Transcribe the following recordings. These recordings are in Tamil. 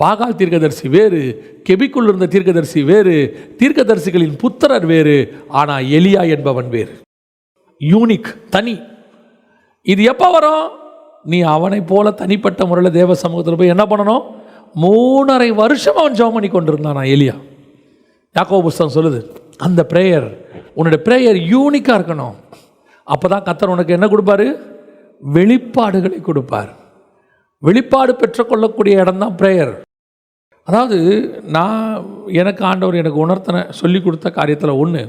பாகால் தீர்க்கதரிசி வேறு கெபிக்குள் இருந்த தீர்க்கதரிசி வேறு தீர்க்கதரிசிகளின் புத்திரர் வேறு ஆனால் எலியா என்பவன் வேறு. யூனிக் தனி. இது எப்போ வரும்? நீ அவனை போல தனிப்பட்ட முறையில் தேவ சமூகத்தில் போய் என்ன பண்ணணும்? மூணரை வருஷம் அவன் ஜெபம் பண்ணி கொண்டிருந்தான் நான் எலியா. யாக்கோ புஸ்தகம் சொல்லுது அந்த ப்ரேயர் உன்னுடைய ப்ரேயர் யூனிக்காக இருக்கணும். அப்போ தான் கத்தர் உனக்கு என்ன கொடுப்பாரு? வெளிப்பாடுகளை கொடுப்பார். வெளிப்பாடு பெற்றுக்கொள்ளக்கூடிய இடம் தான் ப்ரேயர் அதாவது நான் எனக்கு ஆண்டவர் எனக்கு உணர்த்தின சொல்லி கொடுத்த காரியத்தில் ஒன்று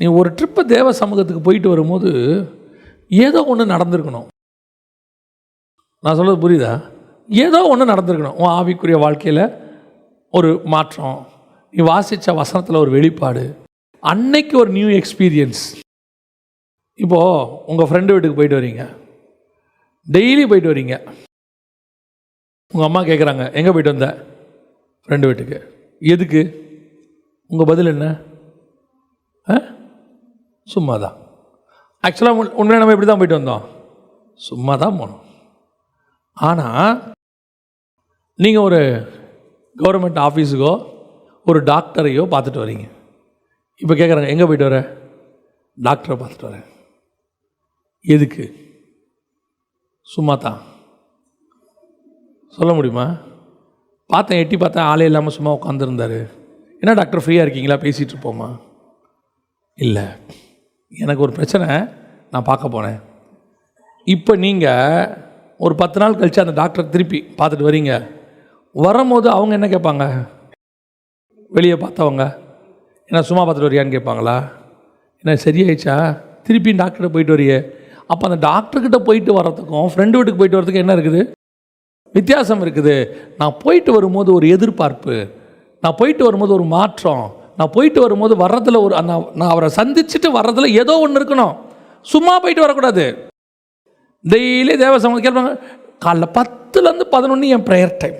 நீ ஒரு ட்ரிப்பு தேவ சமூகத்துக்கு போயிட்டு வரும்போது ஏதோ ஒன்று நடந்திருக்கணும். நான் சொல்கிறது புரியுதா? ஏதோ ஒன்று நடந்திருக்கணும். உன் ஆவிக்குரிய வாழ்க்கையில் ஒரு மாற்றம் நீ வாசித்த வசனத்தில் ஒரு வெளிப்பாடு அன்னைக்கு ஒரு நியூ எக்ஸ்பீரியன்ஸ் இப்போது உங்கள் ஃப்ரெண்டு வீட்டுக்கு போயிட்டு வரீங்க. டெய்லி போயிட்டு வரீங்க. உங்கள் அம்மா கேட்குறாங்க எங்கே போயிட்டு வந்த? ஃப்ரெண்டு வீட்டுக்கு. எதுக்கு? உங்கள் பதில் என்ன? ஆ? சும்மா தான் ஆக்சுவலாக உண்மையாக நம்ம இப்படி தான் போயிட்டு வந்தோம்? சும்மா தான் போனோம். ஆனால் நீங்கள் ஒரு கவர்மெண்ட் ஆஃபீஸுக்கோ ஒரு டாக்டரையோ பார்த்துட்டு வரீங்க. இப்போ கேட்குறாங்க எங்கே போயிட்டு வர? டாக்டரை பார்த்துட்டு வரேன். எதுக்கு? சும்மா தான் சொல்ல முடியுமா? பார்த்தேன் எட்டி பார்த்தேன் ஆளே இல்லாமல் சும்மா உட்காந்துருந்தாரு என்ன டாக்டர் ஃப்ரீயாக இருக்கீங்களா? பேசிகிட்டு இருப்போமா? இல்லை. எனக்கு ஒரு பிரச்சனை நான் பார்க்க போனேன் இப்போ நீங்கள் ஒரு பத்து நாள் கழித்து அந்த டாக்டரை திருப்பி பார்த்துட்டு வரீங்க. வரும்போது அவங்க என்ன கேட்பாங்க? வெளியே பார்த்தவங்க? என்ன சும்மா பார்த்துட்டு வரியான்னு கேட்பாங்களா? என்ன சரியாயிடுச்சா? திருப்பி டாக்டர்கிட்ட போயிட்டு வரியே. அப்போ அந்த டாக்டர்கிட்ட போயிட்டு வரத்துக்கும் ஃப்ரெண்டு வீட்டுக்கு போயிட்டு வரதுக்கு என்ன இருக்குது? வித்தியாசம் இருக்குது. நான் போயிட்டு வரும்போது ஒரு எதிர்பார்ப்பு. நான் போயிட்டு வரும்போது ஒரு மாற்றம். நான் போயிட்டு வரும்போது வர்றதில் ஒரு அந்த நான் அவரை சந்திச்சுட்டு வர்றதில் ஏதோ ஒன்று இருக்கணும். சும்மா போயிட்டு வரக்கூடாது. டெய்லி தேவசமம் கேட்பாங்க காலைல பத்துலேருந்து பதினொன்று என் ப்ரேயர் டைம்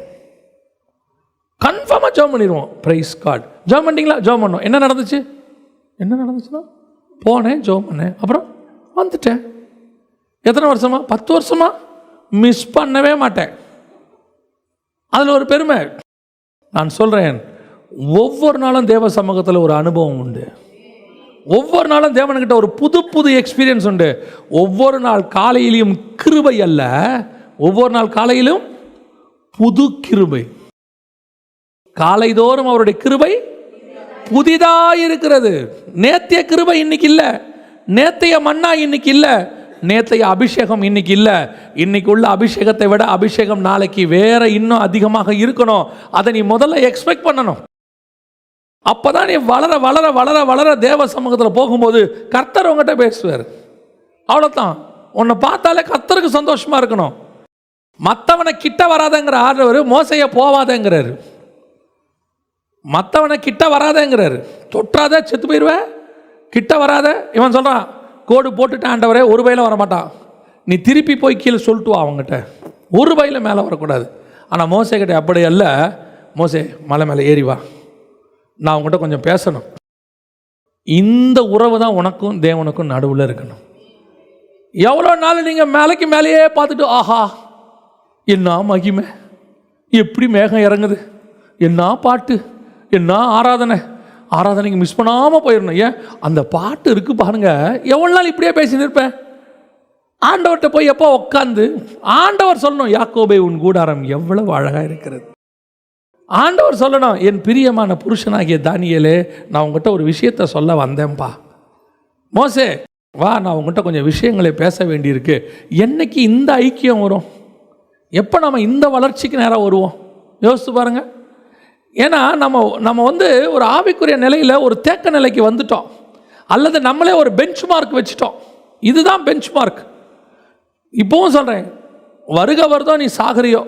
கன்ஃபார்மாக ஜாம் பண்ணிடுவோம். ப்ரைஸ் கார்டு ஜாம் பண்ணிட்டீங்களா? ஜாம் பண்ணோம். என்ன நடந்துச்சு? என்ன நடந்துச்சுன்னா போனேன் ஜாம் பண்ணேன். அப்புறம் வந்துட்டேன். எத்தனை வருஷமா? பத்து வருஷமா? மிஸ் பண்ணவே மாட்டேன். அதில் ஒரு பெருமை. நான் சொல்கிறேன் ஒவ்வொரு நாளும் தேவ சமூகத்தில் ஒரு அனுபவம் உண்டு. ஒவ்வொரு நாளும் தேவன்கிட்ட ஒரு புது புது எக்ஸ்பீரியன்ஸ் உண்டு. ஒவ்வொரு நாள் காலையிலையும் கிருபை அல்ல ஒவ்வொரு நாள் காலையிலும் புது கிருபை. காலைதோறும் அவருடைய கிருபை புதிதாக இருக்கிறது நேத்திய கிருபை இன்னைக்கு இல்லை நேத்தைய மண்ணா இன்னைக்கு இல்லை நேற்றைய அபிஷேகம் இன்னைக்கு இல்லை. இன்னைக்கு உள்ள அபிஷேகத்தை விட அபிஷேகம் நாளைக்கு வேற இன்னும் அதிகமாக இருக்கணும். அதை நீ முதல்ல எக்ஸ்பெக்ட் பண்ணணும். அப்பதான் நீ வளர வளர வளர வளர தேவ சமூகத்தில் போகும்போது கர்த்தர் உங்ககிட்ட பேசுவார். அவ்வளோதான் உன்னை பார்த்தாலே கர்த்தருக்கு சந்தோஷமாக இருக்கணும். மற்றவனை கிட்ட வராதங்கிற ஆடுறவர் மோசைய போவாதங்கிறாரு. மற்றவனை கிட்ட வராதங்கிறாரு. தொற்றாத செத்து போயிடுவேன் கிட்ட வராத? இவன் சொல்கிறான் கோடு போட்டுட்டு ஆண்டவரே ஒரு பையில வரமாட்டான். நீ திருப்பி போய் கீழே சொல்லிட்டு வா அவங்ககிட்ட ஒரு பையில மேலே வரக்கூடாது. ஆனால் மோசே கிட்ட அப்படி அல்ல. மோசே மலை மேலே ஏறி வா. நான் அவங்ககிட்ட கொஞ்சம் பேசணும். இந்த உறவு தான் உனக்கும் தேவனுக்கும் நடுவில் இருக்கணும். எவ்வளோ நாள் நீங்கள் மேலைக்கு மேலேயே பார்த்துட்டு ஆஹா என்ன மகிமை? எப்படி மேகம் இறங்குது? என்ன பாட்டு? என்ன ஆராதனை? ஆராதனைக்கு மிஸ் பண்ணாமல் போயிடணும். ஏன்? அந்த பாட்டு இருக்கு பாருங்க. எவ்வளோ நாள் இப்படியே பேசின்னு இருப்பேன்? ஆண்டவர்கிட்ட போய் எப்போ உட்காந்து ஆண்டவர் சொல்லணும் யாக்கோபே உன் கூடாரம் எவ்வளவு அழகாக இருக்கிறது. ஆண்டவர் சொல்லணும் என் பிரியமான புருஷனாகிய தானியலே நான் உங்ககிட்ட ஒரு விஷயத்த சொல்ல வந்தேன்ப்பா. மோசே வா நான் உங்ககிட்ட கொஞ்சம் விஷயங்களை பேச வேண்டியிருக்கு. என்னைக்கு இந்த ஐக்கியம் வரும்? எப்போ நம்ம இந்த வளர்ச்சிக்கு நேராக வருவோம்? யோசித்து பாருங்கள் ஏன்னா நம்ம நம்ம வந்து ஒரு ஆவிக்குரிய நிலையில் ஒரு தேக்க நிலைக்கு வந்துட்டோம். அல்லது நம்மளே ஒரு பெஞ்ச் மார்க் வச்சுட்டோம். இதுதான் பெஞ்ச் மார்க் இப்போவும் சொல்கிறேன் வருக வருதோ நீ சாகரியோ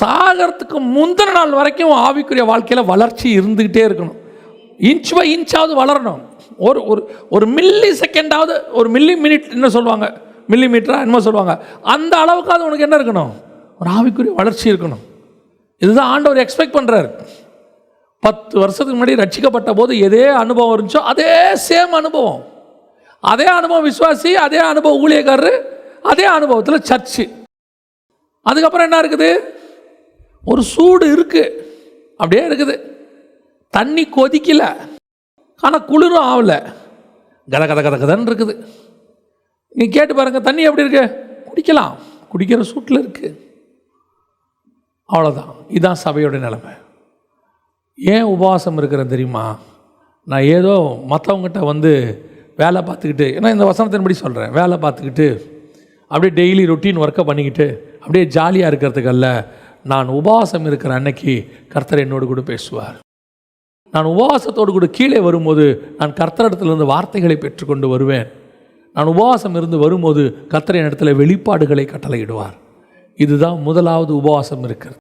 சாகிறதுக்கு முந்தின நாள் வரைக்கும் ஆவிக்குரிய வாழ்க்கையில் வளர்ச்சி இருந்துக்கிட்டே இருக்கணும். இன்ச் பை இன்ச்சாவது வளரணும். ஒரு ஒரு ஒரு மில்லி செகண்டாவது ஒரு மில்லி மினிட் என்ன சொல்லுவாங்க மில்லி மீட்டரா என்ன சொல்லுவாங்க அந்த அளவுக்காவது உனக்கு என்ன இருக்கணும்? ஒரு ஆவிக்குரிய வளர்ச்சி இருக்கணும். இதுதான் ஆண்டவர் எக்ஸ்பெக்ட் பண்ணுறாரு பத்து வருஷத்துக்கு முன்னாடி ரட்சிக்கப்பட்ட போது எதே அனுபவம் இருந்துச்சோ அதே சேம் அனுபவம். அதே அனுபவம் விசுவாசி அதே அனுபவம் ஊழியக்காரர் அதே அனுபவத்தில் சர்ச்சு அதுக்கப்புறம் என்ன இருக்குது? ஒரு சூடு இருக்கு. அப்படியே இருக்குது. தண்ணி கொதிக்கல. ஆனால் குளிரும் ஆகலை கத கத கத கதன்னு இருக்குது. நீ கேட்டு பாருங்கள் தண்ணி எப்படி இருக்கு? குடிக்கலாம். குடிக்கிற சூட்டில் இருக்குது அவ்வளோதான் இதுதான் சபையோட நிலைமை. ஏன் உபவாசம் இருக்கிறேன் தெரியுமா? நான் ஏதோ மற்றவங்ககிட்ட வந்து வேலை பார்த்துக்கிட்டு ஏன்னா இந்த வசனத்தின்படி சொல்கிறேன் வேலை பார்த்துக்கிட்டு அப்படியே டெய்லி ரொட்டீன் ஒர்க்கை பண்ணிக்கிட்டு அப்படியே ஜாலியாக இருக்கிறதுக்கல்ல நான் உபவாசம் இருக்கிற அன்னைக்கு கர்த்தர் என்னோடு கூட பேசுவார். நான் உபவாசத்தோடு கூட கீழே வரும்போது நான் கர்த்தரிடத்திலிருந்து வார்த்தைகளை பெற்றுக்கொண்டு வருவேன். நான் உபவாசம் இருந்து வரும்போது கர்த்தரின் இடத்துல வெளிப்பாடுகளை கட்டளையிடுவார். இதுதான் முதலாவது உபவாசம் இருக்கிறது.